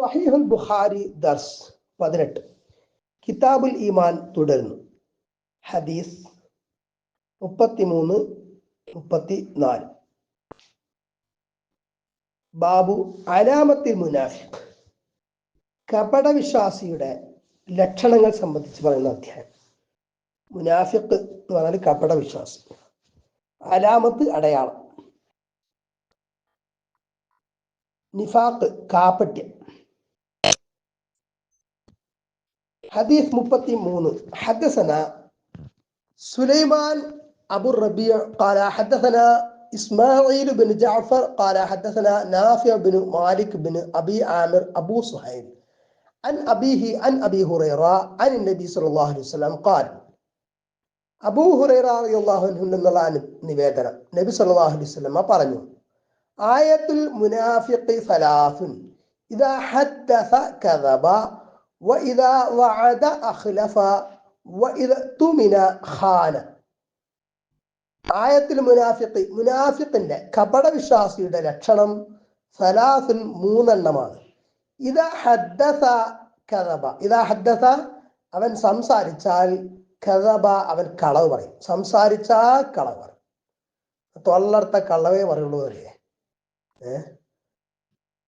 സ്വഹീഹുൽ ബുഖാരി ദർസ് പതിനെട്ട്. കിതാബുൽ ഈമാൻ തുടരുന്നു. ഹദീസ് മുപ്പത്തിമൂന്ന് മുപ്പത്തി നാല് ബാബു അലാമത്തിൽ മുനാഫിഖ്. കപടവിശ്വാസിയുടെ ലക്ഷണങ്ങൾ സംബന്ധിച്ച് പറയുന്ന അധ്യായം. മുനാഫിഖ് എന്ന് പറഞ്ഞാൽ കപടവിശ്വാസി. അലാമത്ത് അടയാളം. നിഫാഖ് കാപ്പട്യം ഹദീസ് മുപ്പത്തി മൂന്ന് ഹദസന സുലൈമാൻ അബു റബിയ قال حدثنا إسماعيل بن جعفر قال حدثنا نافع بن مالك بن أبي عامر أبو سهيل عن أبيه عن أبي هريرة عن النبي صلى الله عليه وسلم قال അബൂ ഹുറൈറ റളിയല്ലാഹു അൻഹു എന്നുള്ള നിവേദനം നബി സല്ലല്ലാഹു അലൈഹി വസല്ലം പറഞ്ഞു ആയത്തുൽ മുനാഫിഖി സലാസുൻ ഇദാ ഹദ്ദസ കദബ വഇദാ വഅദ അഖ്ലഫ വഇദ തുമിന ആയത്തിൽ മുനാഫിഖി മുനാഫിഖിന്റെ കപട വിശ്വാസിയുടെ ലക്ഷണം സലാസുൻ മൂന്നെണ്ണമാണ്. ഇതാ ഹദ്ദസ കദബ ഇദാ ഹദ്ദസ അവൻ സംസാരിച്ചാൽ കഥബ അവൻ കളവ് പറയും. സംസാരിച്ചാൽ കളവ് പറയും. തൊള്ളർത്ത കള്ളവേ പറയുള്ളൂ അല്ലേ ഏഹ്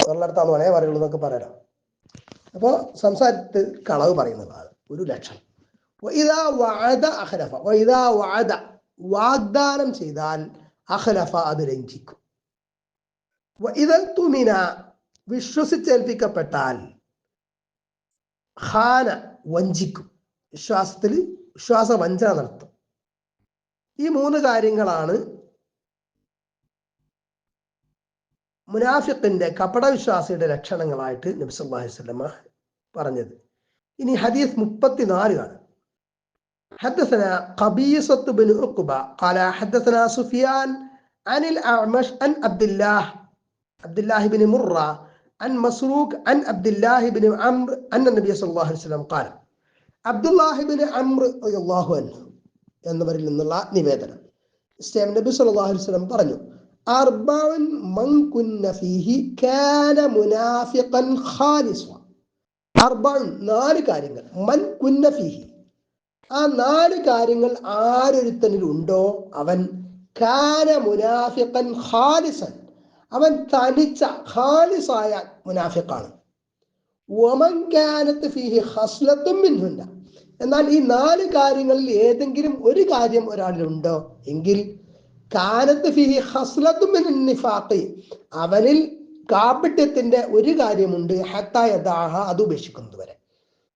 തൊള്ളടുത്താന്ന് പറയാ പറയുള്ളൂ എന്നൊക്കെ പറയാലോ അപ്പോ സംസാരത്തിൽ കളവ് പറയുന്നതാണ് ഒരു ലക്ഷണം ഇതാ വാഴ അഹലഫ ഇതാ വാഴ വാഗ്ദാനം ചെയ്താൽ അഹലഫ അത് ലംഘിക്കും. ഇതൽ തുമിന വിശ്വസിച്ചേൽപ്പിക്കപ്പെട്ടാൽ ഹാന വഞ്ചിക്കും. വിശ്വാസത്തിൽ വിശ്വാസ വഞ്ചന നടത്തും. ഈ മൂന്ന് കാര്യങ്ങളാണ് മുനാഫിഖിന്റെ കപടവിശ്വാസിയുടെ ലക്ഷണങ്ങളായിട്ട് നബി സല്ലല്ലാഹു അലൈഹി വസല്ലമ പറഞ്ഞത് ഇനി ഹദീസ് മുപ്പത്തിനാല് ആണ് حدثنا قبيصة بن عقبة قال حدثنا سفيان عن الأعمش عن عبد الله عبد الله بن مرة عن مسروق عن عبد الله بن عمرو أن النبي صلى الله عليه وسلم قال അബ്ദുല്ലാഹിബിന് അമ്ര അള്ളാഹു അൻഹു എന്നവരിൽ നിന്നുള്ള നിവേദനം ഇസ്ലാം നബി സല്ലല്ലാഹു അലൈഹി വസല്ലം പറഞ്ഞു ഖാലിസ അർബഉൻ നാല് കാര്യങ്ങൾ. മൻ കുന്ന ഫിഹി. ആ നാല് കാര്യങ്ങൾ ആരൊരുത്തനിൽ ഉണ്ടോ അവൻ കാന മുനാഫിഖൻ ഖാലിസൻ. അവൻ തനിച്ച ഖാലിസായ മുനാഫിഖാണ്. വമൻ കാനത്ത് ഫിഹി ഹസ്ലത്തും മിൻഹുന്ന. എന്നാൽ ഈ നാല് കാര്യങ്ങളിൽ ഏതെങ്കിലും ഒരു കാര്യം ഒരാളിലുണ്ടോ? എങ്കിൽ കാനത്ത് ഫിഹി ഹസ്ലത്തും അവനിൽ കാപിട്യത്തിന്റെ ഒരു കാര്യമുണ്ട്. ഹത്തായദാഹ അത് ഉപേക്ഷിക്കുന്നത് വരെ.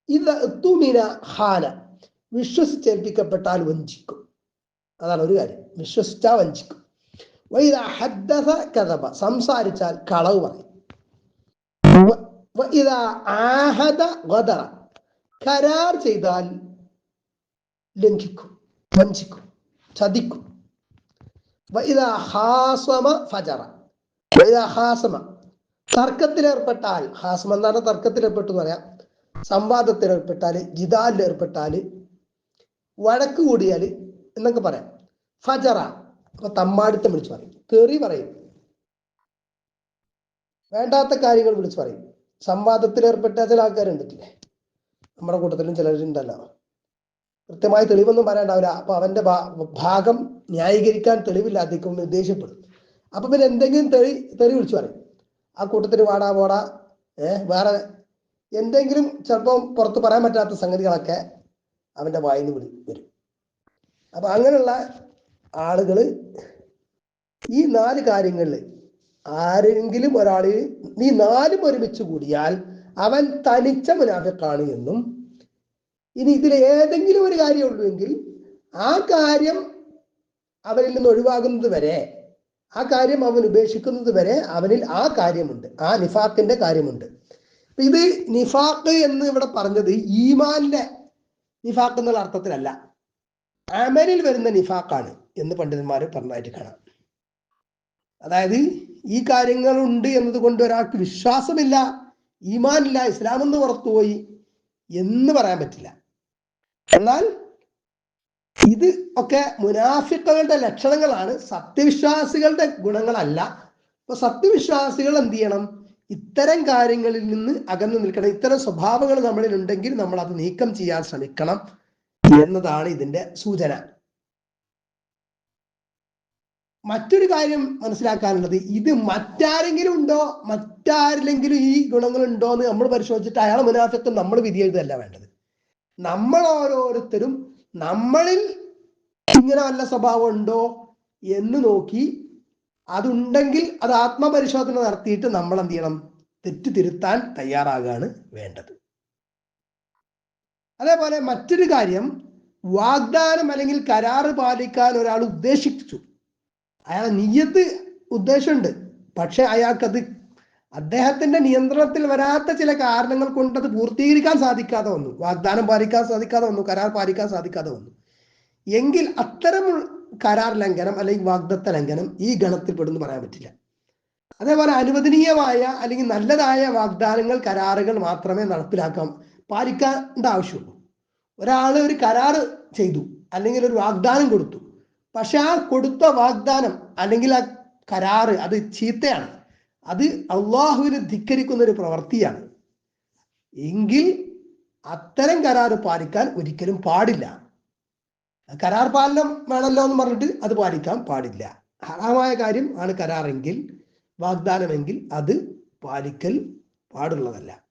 ഇത് തുമിന ഹാന വിശ്വസിച്ചേൽപ്പിക്കപ്പെട്ടാൽ വഞ്ചിക്കും. അതാണ് ഒരു കാര്യം. വിശ്വസിച്ചാൽ വഞ്ചിക്കും. വൈദ ഹദ്ദസ കഥപ സംസാരിച്ചാൽ കളവ് പറയും. ആഹദ കരാർ ചെയ്താൽ ലംഘിക്കും വഞ്ചിക്കും ചതിക്കും. ഫജറ. ഹാസമ. തർക്കത്തിലേർപ്പെട്ടാൽ ഹാസം എന്താണ് തർക്കത്തിലേർപ്പെട്ടു എന്ന് പറയാം സംവാദത്തിലേർപ്പെട്ടാൽ ജിദാലിലേർപ്പെട്ടാൽ വഴക്ക് കൂടിയാൽ എന്നൊക്കെ പറയാം. ഫജറ. അപ്പൊ തമ്മാടിത്തം വിളിച്ചു പറയും. തെറി പറയും. വേണ്ടാത്ത കാര്യങ്ങൾ വിളിച്ചു പറയും. സംവാദത്തിലേർപ്പെട്ട ചില ആൾക്കാരുണ്ടല്ലേ നമ്മുടെ കൂട്ടത്തിലും ചിലരുണ്ടല്ലോ. കൃത്യമായി തെളിവൊന്നും പറയാണ്ടാവില്ല. അപ്പൊ അവന്റെ ഭാഗം ന്യായീകരിക്കാൻ തെളിവില്ലാതിരിക്കും നിർദ്ദേശപ്പെടും. അപ്പൊ പിന്നെ എന്തെങ്കിലും തെളി തെറി വിളിച്ചു പറയും. ആ കൂട്ടത്തിൽ വാടാ പോടാ ഏഹ് വേറെ എന്തെങ്കിലും ചിലപ്പം പുറത്ത് പറയാൻ പറ്റാത്ത സംഗതികളൊക്കെ അവന്റെ വായിന്ന് വിളി വരും. അപ്പൊ അങ്ങനെയുള്ള ആളുകൾ ഈ നാല് കാര്യങ്ങളിൽ ആരെങ്കിലും ഒരാളിൽ നീ നാലും ഒരുമിച്ച് കൂടിയാൽ അവൻ തനിച്ച മുനാഫിക്കാണ് എന്നും ഇനി ഇതിൽ ഏതെങ്കിലും ഒരു കാര്യമുള്ളൂ എങ്കിൽ ആ കാര്യം അവരിൽ നിന്ന് ഒഴിവാകുന്നത് വരെ ആ കാര്യം അവൻ ഉപേക്ഷിക്കുന്നത് വരെ അവനിൽ ആ കാര്യമുണ്ട് ആ നിഫാക്കിന്റെ കാര്യമുണ്ട്. ഇത് നിഫാക്ക് എന്ന് ഇവിടെ പറഞ്ഞത് ഈമാന്റെ നിഫാക്ക് എന്നുള്ള അർത്ഥത്തിലല്ല അമലിൽ വരുന്ന നിഫാക്കാണ് എന്ന് പണ്ഡിതന്മാർ പറഞ്ഞതായിട്ട് കാണാം. അതായത് ഈ കാര്യങ്ങളുണ്ട് എന്നതുകൊണ്ട് ഒരാൾക്ക് വിശ്വാസമില്ല ഈമാനില്ല ഇസ്ലാമെന്ന് പുറത്തുപോയി എന്ന് പറയാൻ പറ്റില്ല. എന്നാൽ ഇത് ഒക്കെ മുനാഫിക്കളുടെ ലക്ഷണങ്ങളാണ്. സത്യവിശ്വാസികളുടെ ഗുണങ്ങളല്ല. അപ്പൊ സത്യവിശ്വാസികൾ എന്ത് ചെയ്യണം? ഇത്തരം കാര്യങ്ങളിൽ നിന്ന് അകന്നു നിൽക്കണം. ഇത്തരം സ്വഭാവങ്ങൾ നമ്മളിൽ ഉണ്ടെങ്കിൽ നമ്മൾ അത് നീക്കം ചെയ്യാൻ ശ്രമിക്കണം എന്നതാണ് ഇതിന്റെ സൂചന. മറ്റൊരു കാര്യം മനസ്സിലാക്കാനുള്ളത്. ഇത് മറ്റാരെങ്കിലും ഉണ്ടോ? മറ്റാരിലെങ്കിലും ഈ ഗുണങ്ങൾ ഉണ്ടോ എന്ന് നമ്മൾ പരിശോധിച്ചിട്ട് അയാൾ മുനാഫിക്കും നമ്മൾ വിധി വേണ്ടത്. നമ്മൾ ഓരോരുത്തരും നമ്മളിൽ ഇങ്ങനെ നല്ല സ്വഭാവം ഉണ്ടോ എന്ന് നോക്കി അതുണ്ടെങ്കിൽ അത് ആത്മപരിശോധന നടത്തിയിട്ട് നമ്മൾ എന്ത് ചെയ്യണം? തെറ്റ് തിരുത്താൻ തയ്യാറാകാണ് വേണ്ടത്. അതേപോലെ മറ്റൊരു കാര്യം വാഗ്ദാനം അല്ലെങ്കിൽ കരാറ് പാലിക്കാൻ ഒരാൾ ഉദ്ദേശിച്ചു. അയാളെ നീയത്ത് ഉദ്ദേശമുണ്ട്. പക്ഷെ അയാൾക്കത് അദ്ദേഹത്തിന്റെ നിയന്ത്രണത്തിൽ വരാത്ത ചില കാരണങ്ങൾ കൊണ്ട് അത് പൂർത്തീകരിക്കാൻ സാധിക്കാതെ വന്നു. വാഗ്ദാനം പാലിക്കാൻ സാധിക്കാതെ വന്നു കരാർ പാലിക്കാൻ സാധിക്കാതെ വന്നു. എങ്കിൽ അത്തരം കരാർ ലംഘനം അല്ലെങ്കിൽ വാഗ്ദത്ത ലംഘനം ഈ ഗണത്തിൽ പെടുന്നു പറയാൻ പറ്റില്ല. അതേപോലെ അനുവദനീയമായ അല്ലെങ്കിൽ നല്ലതായ വാഗ്ദാനങ്ങൾ കരാറുകൾ മാത്രമേ നടപ്പിലാക്കാൻ പാലിക്കേണ്ട ആവശ്യമുള്ളൂ. ഒരാൾ ഒരു കരാർ ചെയ്തു അല്ലെങ്കിൽ ഒരു വാഗ്ദാനം കൊടുത്തു. പക്ഷെ ആ കൊടുത്ത വാഗ്ദാനം അല്ലെങ്കിൽ ആ കരാറ് അത് ചീത്തയാണ്. അത് അള്ളാഹുവിനെ ധിക്കരിക്കുന്ന ഒരു പ്രവൃത്തിയാണ്. എങ്കിൽ അത്തരം കരാർ പാലിക്കാൻ ഒരിക്കലും പാടില്ല. കരാർ പാലനം വേണമല്ലോ എന്ന് പറഞ്ഞിട്ട് അത് പാലിക്കാൻ പാടില്ല. ഹറാമായ കാര്യം ആണ് കരാറെങ്കിൽ വാഗ്ദാനമെങ്കിൽ അത് പാലിക്കൽ പാടുള്ളതല്ല.